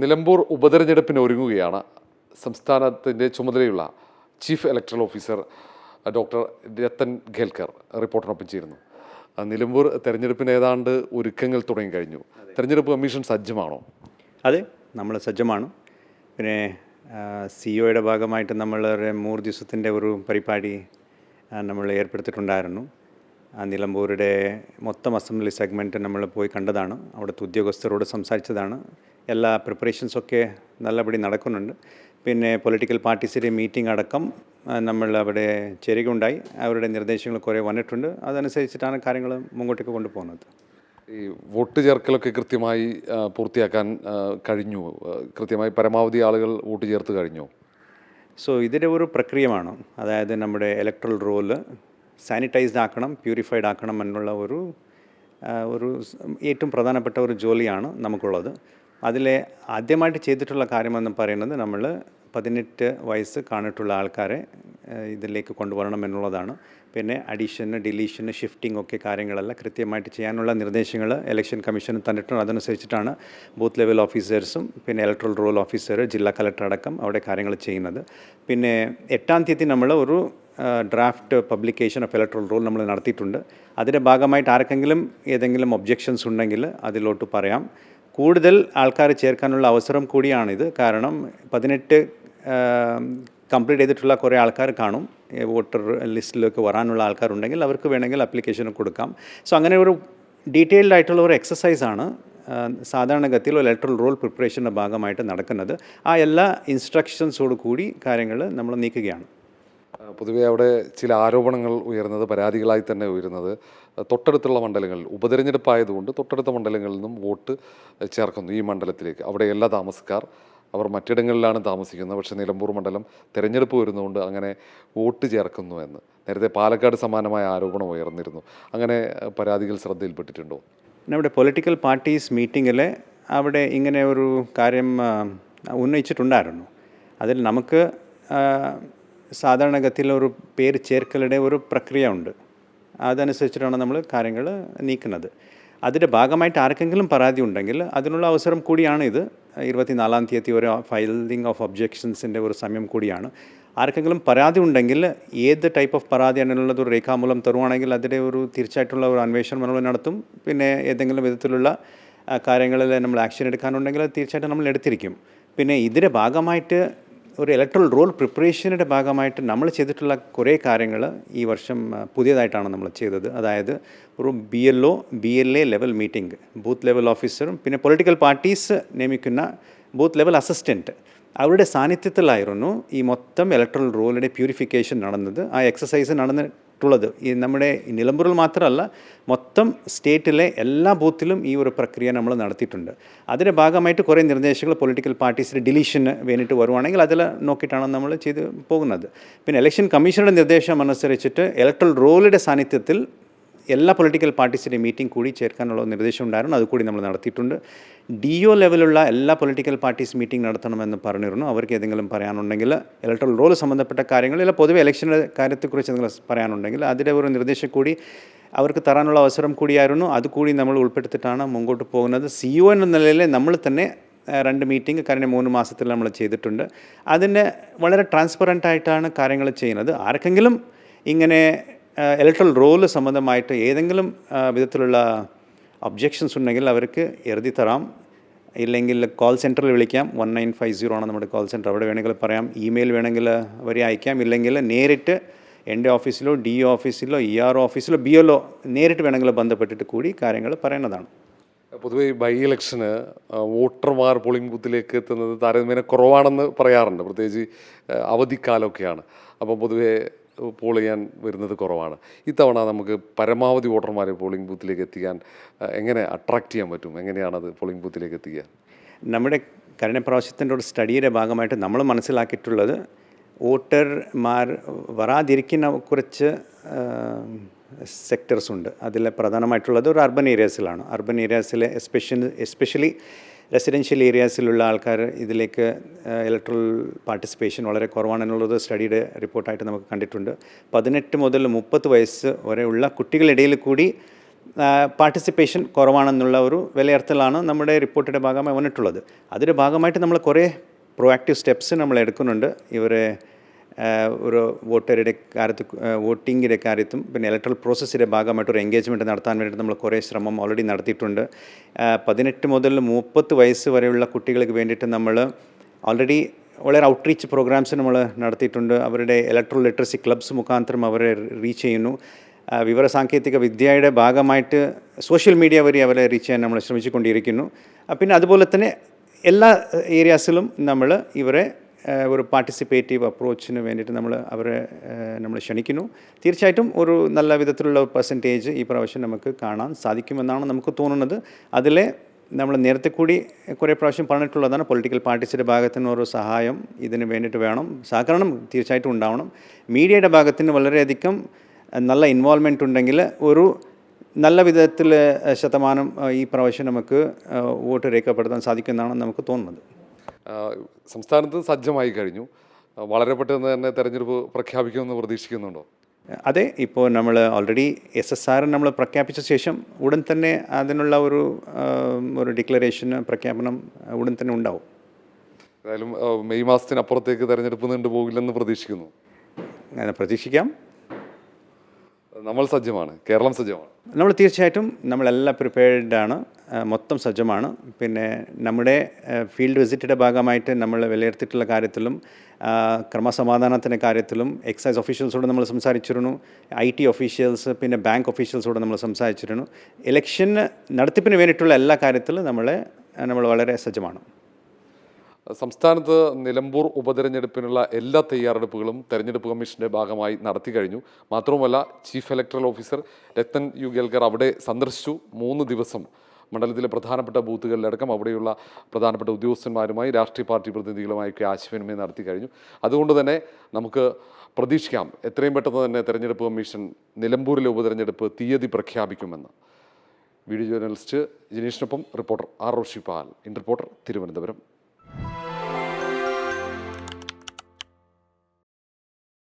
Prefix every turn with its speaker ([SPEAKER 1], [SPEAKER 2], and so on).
[SPEAKER 1] നിലമ്പൂർ ഉപതെരഞ്ഞെടുപ്പിന് ഒരുങ്ങുകയാണ് സംസ്ഥാനത്തിന്റെ ചുമതലയുള്ള chief electoral officer doctor Rathan Kelkar റിപ്പോർട്ടിനൊപ്പം ചേരുന്നു. നിലമ്പൂർ തെരഞ്ഞെടുപ്പിന് ഏതാണ്ട് ഒരുക്കങ്ങൾ തുടങ്ങി കഴിഞ്ഞു. തെരഞ്ഞെടുപ്പ് കമ്മീഷൻ സജ്ജമാണോ?
[SPEAKER 2] അതെ നമ്മൾ സജ്ജമാണ്. പിന്നെ സി ഒയുടെ ഭാഗമായിട്ട് നമ്മൾ മൂന്ന് ദിവസത്തിന്റെ ഒരു പരിപാടി നമ്മൾ ഏർപ്പെടുത്തിയിട്ടുണ്ടായിരുന്നു. നിലമ്പൂരുടെ മൊത്തം അസംബ്ലി സെഗ്മെന്റ് നമ്മൾ പോയി കണ്ടതാണ്. അവിടുത്തെ ഉദ്യോഗസ്ഥരോട് സംസാരിച്ചതാണ്. എല്ലാ പ്രിപ്പറേഷൻസൊക്കെ നല്ലപടി നടക്കുന്നുണ്ട്. പിന്നെ പൊളിറ്റിക്കൽ പാർട്ടീസിന്റെ മീറ്റിംഗ് അടക്കം നമ്മൾ അവിടെ ചേരുകയുണ്ടായി. അവരുടെ നിർദ്ദേശങ്ങൾ കുറേ വന്നിട്ടുണ്ട്. അതനുസരിച്ചിട്ടാണ് കാര്യങ്ങൾ മുമ്പോട്ടേക്ക് കൊണ്ടുപോകുന്നത്.
[SPEAKER 1] ഈ വോട്ട് ചേർക്കലൊക്കെ കൃത്യമായി പൂർത്തിയാക്കാൻ കഴിഞ്ഞു. കൃത്യമായി പരമാവധി ആളുകൾ വോട്ട് ചേർത്ത് കഴിഞ്ഞു.
[SPEAKER 2] സോ ഇതിന്റെ ഒരു പ്രക്രിയമാണ്. അതായത് നമ്മുടെ ഇലക്ട്രൽ റോൽ സാനിറ്റൈസ്ഡ് ആക്കണം പ്യൂരിഫൈഡ് ആക്കണം എന്നുള്ള ഒരു ഒരു ഏറ്റവും പ്രധാനപ്പെട്ട ഒരു ജോലിയാണ് നമുക്കുള്ളത്. അതിലെ ആദ്യമായിട്ട് ചെയ്തിട്ടുള്ള കാര്യമെന്ന് പറയുന്നത് നമ്മൾ പതിനെട്ട് വയസ്സ് കാണിട്ടുള്ള ആൾക്കാരെ ഇതിലേക്ക് കൊണ്ടുവരണം എന്നുള്ളതാണ്. പിന്നെ അഡീഷന് ഡിലീഷന് ഷിഫ്റ്റിംഗ് ഒക്കെ കാര്യങ്ങളെല്ലാം കൃത്യമായിട്ട് ചെയ്യാനുള്ള നിർദ്ദേശങ്ങൾ ഇലക്ഷൻ കമ്മീഷന് തന്നിട്ടുണ്ട്. അതനുസരിച്ചിട്ടാണ് ബൂത്ത് ലെവൽ ഓഫീസേഴ്സും പിന്നെ ഇലക്ട്രൽ റോൾ ഓഫീസർ ജില്ലാ കലക്ടർ അടക്കം അവിടെ കാര്യങ്ങൾ ചെയ്യുന്നത്. പിന്നെ എട്ടാം തീയതി നമ്മൾ ഒരു draft publication of electoral roll നമ്മൾ നടത്തിയിട്ടുണ്ട്. അതിന്റെ ഭാഗമായിട്ട് ആർക്കെങ്കിലും ഏതെങ്കിലും ഒബ്ജെക്ഷൻസ് ഉണ്ടെങ്കിൽ അതിലോട്ട് പറയാം. കൂടുതൽ ആൾക്കാർ ചേർക്കാനുള്ള അവസരം കൂടിയാണിത്. കാരണം പതിനെട്ട് കംപ്ലീറ്റ് ചെയ്തിട്ടുള്ള കുറേ ആൾക്കാർ കാണും. വോട്ടർ ലിസ്റ്റിലേക്ക് വരാനുള്ള ആൾക്കാരുണ്ടെങ്കിൽ അവർക്ക് വേണമെങ്കിൽ അപ്ലിക്കേഷൻ കൊടുക്കാം. സോ അങ്ങനെ ഒരു ഡീറ്റെയിൽഡ് ആയിട്ടുള്ള ഒരു എക്സസൈസാണ് സാധാരണഗതിയിൽ ഇലക്ട്രൽ റോൾ പ്രിപ്പറേഷന്റെ ഭാഗമായിട്ട് നടക്കുന്നത്. ആ എല്ലാ ഇൻസ്ട്രക്ഷൻസോട് കൂടി കാര്യങ്ങൾ നമ്മൾ നീക്കുകയാണ്.
[SPEAKER 1] പൊതുവേ അവിടെ ചില ആരോപണങ്ങൾ ഉയർന്നത് പരാതികളായി തന്നെ ഉയരുന്നത് തൊട്ടടുത്തുള്ള മണ്ഡലങ്ങളിൽ ഉപതെരഞ്ഞെടുപ്പായതുകൊണ്ട് തൊട്ടടുത്ത മണ്ഡലങ്ങളിൽ നിന്നും വോട്ട് ചേർക്കുന്നു ഈ മണ്ഡലത്തിലേക്ക്. അവിടെ എല്ലാ താമസക്കാർ അവർ മറ്റിടങ്ങളിലാണ് താമസിക്കുന്നത്. പക്ഷേ നിലമ്പൂർ മണ്ഡലം തിരഞ്ഞെടുപ്പ് വരുന്നതുകൊണ്ട് അങ്ങനെ വോട്ട് ചേർക്കുന്നു എന്ന്. നേരത്തെ പാലക്കാട് സമാനമായ ആരോപണം ഉയർന്നിരുന്നു. അങ്ങനെ പരാതികൾ ശ്രദ്ധയിൽപ്പെട്ടിട്ടുണ്ടോ?
[SPEAKER 2] നമ്മുടെ പൊളിറ്റിക്കൽ പാർട്ടീസ് മീറ്റിങ്ങിൽ അവിടെ ഇങ്ങനെ ഒരു കാര്യം ഉന്നയിച്ചിട്ടുണ്ടായിരുന്നു. അതിൽ നമുക്ക് സാധാരണഗതിയിൽ ഒരു പേര് ചേർക്കലുടെ ഒരു പ്രക്രിയ ഉണ്ട്. അതനുസരിച്ചിട്ടാണ് നമ്മൾ കാര്യങ്ങൾ നീക്കുന്നത്. അതിന്റെ ഭാഗമായിട്ട് ആർക്കെങ്കിലും പരാതി ഉണ്ടെങ്കിൽ അതിനുള്ള അവസരം കൂടിയാണ് ഇത്. ഇരുപത്തിനാലാം തീയതി ഒരു ഫയലിംഗ് ഓഫ് ഒബ്ജെക്ഷൻസിന്റെ ഒരു സമയം കൂടിയാണ്. ആർക്കെങ്കിലും പരാതി ഉണ്ടെങ്കിൽ ഏത് ടൈപ്പ് ഓഫ് പരാതി എന്നുള്ളത് ഒരു രേഖാമൂലം തരുവാണെങ്കിൽ അതിന്റെ ഒരു തീർച്ചയായിട്ടുള്ള ഒരു അന്വേഷണം നമ്മൾ നടത്തും. പിന്നെ ഏതെങ്കിലും വിധത്തിലുള്ള കാര്യങ്ങളിൽ നമ്മൾ ആക്ഷൻ എടുക്കാനുണ്ടെങ്കിൽ തീർച്ചയായിട്ടും നമ്മൾ എടുത്തിരിക്കും. പിന്നെ ഇതിന്റെ ഭാഗമായിട്ട് ഒരു ഇലക്ട്രൽ റോൾ പ്രിപ്പറേഷനുടെ ഭാഗമായിട്ട് നമ്മൾ ചെയ്തിട്ടുള്ള കുറേ കാര്യങ്ങൾ ഈ വർഷം പുതിയതായിട്ടാണ് നമ്മൾ ചെയ്തത്. അതായത് ഒരു B L O B L A level meeting booth level ഓഫീസറും പിന്നെ പൊളിറ്റിക്കൽ പാർട്ടീസ് നിയമിക്കുന്ന ബൂത്ത് ലെവൽ അസിസ്റ്റന്റ് അവരുടെ സാന്നിധ്യത്തിലായിരുന്നു ഈ മൊത്തം ഇലക്ട്രൽ റോളിന്റെ പ്യൂരിഫിക്കേഷൻ നടന്നത്. ആ എക്സസൈസ് നടന്നിട്ടുള്ളത് ഈ നമ്മുടെ നിലമ്പൂരിൽ മാത്രമല്ല മൊത്തം സ്റ്റേറ്റിലെ എല്ലാ ബൂത്തിലും ഈ ഒരു പ്രക്രിയ നമ്മൾ നടത്തിയിട്ടുണ്ട്. അതിന്റെ ഭാഗമായിട്ട് കുറേ നിർദ്ദേശങ്ങൾ പൊളിറ്റിക്കൽ പാർട്ടീസിന്റെ ഡിലീഷന് വേണ്ടിയിട്ട് വരുവാണെങ്കിൽ അതിൽ നോക്കിയിട്ടാണ് നമ്മൾ ചെയ്ത് പോകുന്നത്. പിന്നെ ഇലക്ഷൻ കമ്മീഷനുടെ നിർദ്ദേശം അനുസരിച്ചിട്ട് ഇലക്ട്രൽ റോളിന്റെ സാന്നിധ്യത്തിൽ എല്ലാ പൊളിറ്റിക്കൽ പാർട്ടീസിന്റെ മീറ്റിംഗ് കൂടി ചേർക്കാനുള്ള നിർദ്ദേശം ഉണ്ടായിരുന്നു. അതുകൂടി നമ്മൾ നടത്തിയിട്ടുണ്ട്. ഡി ഒ ലെവലുള്ള എല്ലാ പൊളിറ്റിക്കൽ പാർട്ടീസ് മീറ്റിംഗ് നടത്തണമെന്ന് പറഞ്ഞിരുന്നു. അവർക്ക് എന്തെങ്കിലും പറയാനുണ്ടെങ്കിൽ ഇലക്ട്രൽ റോൾ സംബന്ധപ്പെട്ട കാര്യങ്ങൾ ഇല്ല പൊതുവെ ഇലക്ഷന്റെ കാര്യത്തെക്കുറിച്ച് എന്തെങ്കിലും പറയാനുണ്ടെങ്കിൽ അതിന്റെ ഒരു നിർദ്ദേശം കൂടി അവർക്ക് തരാനുള്ള അവസരം കൂടിയായിരുന്നു. അതുകൂടി നമ്മൾ ഉൾപ്പെടുത്തിയിട്ടാണ് മുമ്പോട്ട് പോകുന്നത്. സി ഒ എന്ന നിലയിൽ നമ്മൾ തന്നെ രണ്ട് മീറ്റിംഗ് കഴിഞ്ഞ മൂന്ന് മാസത്തിൽ നമ്മൾ ചെയ്തിട്ടുണ്ട്. അതിന് വളരെ ട്രാൻസ്പെറന്റ് ആയിട്ടാണ് കാര്യങ്ങൾ ചെയ്യുന്നത്. ആർക്കെങ്കിലും ഇങ്ങനെ ഇലക്ട്രൽ റോൾ സംബന്ധമായിട്ട് ഏതെങ്കിലും വിധത്തിലുള്ള ഒബ്ജെക്ഷൻസ് ഉണ്ടെങ്കിൽ അവർക്ക് എഴുതി തരാം. ഇല്ലെങ്കിൽ കോൾ സെന്ററിൽ വിളിക്കാം. വൺ നയൻ ഫൈവ് സീറോ ആണ് നമ്മുടെ കോൾ സെന്റർ അവിടെ വേണമെങ്കിൽ പറയാം. ഇമെയിൽ വേണമെങ്കിൽ അവരെ അയക്കാം. ഇല്ലെങ്കിൽ നേരിട്ട് എന്റെ ഓഫീസിലോ ഡി ഓഫീസിലോ ഇ ആർ ഓഫീസിലോ ബി എല്ലോ നേരിട്ട് വേണമെങ്കിൽ ബന്ധപ്പെട്ടിട്ട് കൂടി കാര്യങ്ങൾ പറയുന്നതാണ്.
[SPEAKER 1] പൊതുവെ ഈ ബൈ ഇലക്ഷന് വോട്ടർമാർ പോളിംഗ് ബൂത്തിലേക്ക് എത്തുന്നത് താരതമ്യേന കുറവാണെന്ന് പറയാറുണ്ട്. പ്രത്യേകിച്ച് അവധിക്കാലമൊക്കെയാണ് അപ്പോൾ പൊതുവെ പോൾ ചെയ്യാൻ വരുന്നത് കുറവാണ്. ഇത്തവണ നമുക്ക് പരമാവധി വോട്ടർമാരെ പോളിംഗ് ബൂത്തിലേക്ക് എത്തിക്കാൻ എങ്ങനെ അട്രാക്റ്റ് ചെയ്യാൻ പറ്റും? എങ്ങനെയാണത് പോളിംഗ് ബൂത്തിലേക്ക് എത്തിക്കുക?
[SPEAKER 2] നമ്മുടെ കഴിഞ്ഞ പ്രാവശ്യത്തിന്റെ ഒരു സ്റ്റഡിയുടെ ഭാഗമായിട്ട് നമ്മൾ മനസ്സിലാക്കിയിട്ടുള്ളത് വോട്ടർമാർ വരാതിരിക്കുന്ന കുറച്ച് സെക്ടേഴ്സ് ഉണ്ട്. അതിൽ പ്രധാനമായിട്ടുള്ളത് ഒരു അർബൻ ഏരിയാസിലാണ്. അർബൻ ഏരിയാസിലെ എസ്പെഷ്യലി എസ്പെഷ്യലി റെസിഡൻഷ്യൽ ഏരിയാസിലുള്ള ആൾക്കാർ ഇതിലേക്ക് ഇലക്ട്രൽ പാർട്ടിസിപ്പേഷൻ വളരെ കുറവാണെന്നുള്ളത് സ്റ്റഡിയുടെ റിപ്പോർട്ടായിട്ട് നമുക്ക് കണ്ടിട്ടുണ്ട്. പതിനെട്ട് മുതൽ മുപ്പത് വയസ്സ് വരെയുള്ള കുട്ടികളിടയിൽ കൂടി പാർട്ടിസിപ്പേഷൻ കുറവാണെന്നുള്ള ഒരു വിലയിരുത്തലാണ് നമ്മുടെ റിപ്പോർട്ടിന്റെ ഭാഗമായി വന്നിട്ടുള്ളത്. അതിന്റെ ഭാഗമായിട്ട് നമ്മൾ കുറേ പ്രൊആക്റ്റീവ് സ്റ്റെപ്സ് നമ്മൾ എടുക്കുന്നുണ്ട്. ഇവരെ ഒരു വോട്ടറുടെ കാര്യത്തിൽ വോട്ടിങ്ങിന്റെ കാര്യത്തും പിന്നെ ഇലക്ട്രൽ പ്രോസസ്സിന്റെ ഭാഗമായിട്ട് ഒരു എൻഗേജ്മെന്റ് നടത്താൻ വേണ്ടിയിട്ട് നമ്മൾ കുറേ ശ്രമം ഓൾറെഡി നടത്തിയിട്ടുണ്ട്. പതിനെട്ട് മുതൽ മുപ്പത്ത് വയസ്സ് വരെയുള്ള കുട്ടികൾക്ക് വേണ്ടിയിട്ട് നമ്മൾ ഓൾറെഡി വളരെ ഔട്ട്റീച്ച് പ്രോഗ്രാംസ് നമ്മൾ നടത്തിയിട്ടുണ്ട്. അവരുടെ ഇലക്ട്രൽ ലിറ്ററസി ക്ലബ്സ് മുഖാന്തരം അവരെ റീച്ച് ചെയ്യുന്നു. വിവരസാങ്കേതിക വിദ്യയുടെ ഭാഗമായിട്ട് സോഷ്യൽ മീഡിയ വഴി അവരെ റീച്ച് ചെയ്യാൻ നമ്മൾ ശ്രമിച്ചുകൊണ്ടിരിക്കുന്നു. പിന്നെ അതുപോലെ തന്നെ എല്ലാ ഏരിയാസിലും നമ്മൾ ഇവരെ ഒരു പാർട്ടിസിപ്പേറ്റീവ് അപ്രോച്ചിന് വേണ്ടിയിട്ട് നമ്മൾ അവരെ നമ്മൾ ക്ഷണിക്കുന്നു. തീർച്ചയായിട്ടും ഒരു നല്ല വിധത്തിലുള്ള പെർസെന്റേജ് ഈ പ്രാവശ്യം നമുക്ക് കാണാൻ സാധിക്കുമെന്നാണ് നമുക്ക് തോന്നുന്നത്. അതിലെ നമ്മൾ നേരത്തെ കൂടി കുറേ പ്രാവശ്യം പറഞ്ഞിട്ടുള്ളതാണ് പൊളിറ്റിക്കൽ പാർട്ടീസിന്റെ ഭാഗത്തു നിന്ന് ഓരോ സഹായം ഇതിന് വേണ്ടിയിട്ട് വേണം. സഹകരണം തീർച്ചയായിട്ടും ഉണ്ടാവണം. മീഡിയയുടെ ഭാഗത്തിന് വളരെയധികം നല്ല ഇൻവോൾവ്മെന്റ് ഉണ്ടെങ്കിൽ ഒരു നല്ല വിധത്തിൽ ശതമാനം ഈ പ്രാവശ്യം നമുക്ക് വോട്ട് രേഖപ്പെടുത്താൻ സാധിക്കുമെന്നാണ് നമുക്ക് തോന്നുന്നത്.
[SPEAKER 1] സംസ്ഥാനത്ത് സജ്ജമായി കഴിഞ്ഞു. വളരെ പെട്ടെന്ന് തന്നെ തെരഞ്ഞെടുപ്പ് പ്രഖ്യാപിക്കുമെന്ന് പ്രതീക്ഷിക്കുന്നുണ്ടോ?
[SPEAKER 2] അതെ ഇപ്പോൾ നമ്മൾ ഓൾറെഡി എസ് എസ് ആർ നമ്മൾ പ്രഖ്യാപിച്ച ശേഷം ഉടൻ തന്നെ അതിനുള്ള ഒരു ഒരു ഡിക്ലറേഷൻ പ്രഖ്യാപനം ഉടൻ തന്നെ ഉണ്ടാവും.
[SPEAKER 1] ഏതായാലും മെയ് മാസത്തിനപ്പുറത്തേക്ക് തെരഞ്ഞെടുപ്പ് നീണ്ടു പോകില്ലെന്ന് പ്രതീക്ഷിക്കുന്നു.
[SPEAKER 2] അങ്ങനെ പ്രതീക്ഷിക്കാം.
[SPEAKER 1] നമ്മൾ സജ്ജമാണ് കേരളം സജ്ജമാണ്.
[SPEAKER 2] നമ്മൾ തീർച്ചയായിട്ടും നമ്മളെല്ലാം ആണ് മൊത്തം സജ്ജമാണ്. പിന്നെ നമ്മുടെ ഫീൽഡ് വിസിറ്റിന്റെ ഭാഗമായിട്ട് നമ്മൾ വിലയിരുത്തിയിട്ടുള്ള കാര്യത്തിലും ക്രമസമാധാനത്തിന്റെ കാര്യത്തിലും എക്സൈസ് ഒഫീഷ്യൽസോട് നമ്മൾ സംസാരിച്ചിരുന്നു ഐ ടി ഒഫീഷ്യൽസ് പിന്നെ ബാങ്ക് ഒഫീഷ്യൽസോട് നമ്മൾ സംസാരിച്ചിരുന്നു. ഇലക്ഷൻ നടത്തിപ്പിന് വേണ്ടിയിട്ടുള്ള എല്ലാ കാര്യത്തിലും നമ്മൾ നമ്മൾ വളരെ സജ്ജമാണ്.
[SPEAKER 1] സംസ്ഥാനത്ത് നിലമ്പൂർ ഉപതെരഞ്ഞെടുപ്പിനുള്ള എല്ലാ തയ്യാറെടുപ്പുകളും തെരഞ്ഞെടുപ്പ് കമ്മീഷന്റെ ഭാഗമായി നടത്തി കഴിഞ്ഞു. മാത്രവുമല്ല chief electoral officer Rathan U Kelkar അവിടെ സന്ദർശിച്ചു. മൂന്ന് ദിവസം മണ്ഡലത്തിലെ പ്രധാനപ്പെട്ട ബൂത്തുകളിലടക്കം അവിടെയുള്ള പ്രധാനപ്പെട്ട ഉദ്യോഗസ്ഥന്മാരുമായി രാഷ്ട്രീയ പാർട്ടി പ്രതിനിധികളുമായൊക്കെ ആശയവിനിമയം നടത്തി കഴിഞ്ഞു. അതുകൊണ്ട് തന്നെ നമുക്ക് പ്രതീക്ഷിക്കാം എത്രയും പെട്ടെന്ന് തന്നെ തെരഞ്ഞെടുപ്പ് കമ്മീഷൻ നിലമ്പൂരിലെ ഉപതെരഞ്ഞെടുപ്പ് തീയതി പ്രഖ്യാപിക്കുമെന്ന്. Video journalist ജിനീഷിനൊപ്പം reporter R Roshipal. In reporter Thiruvananthapuram.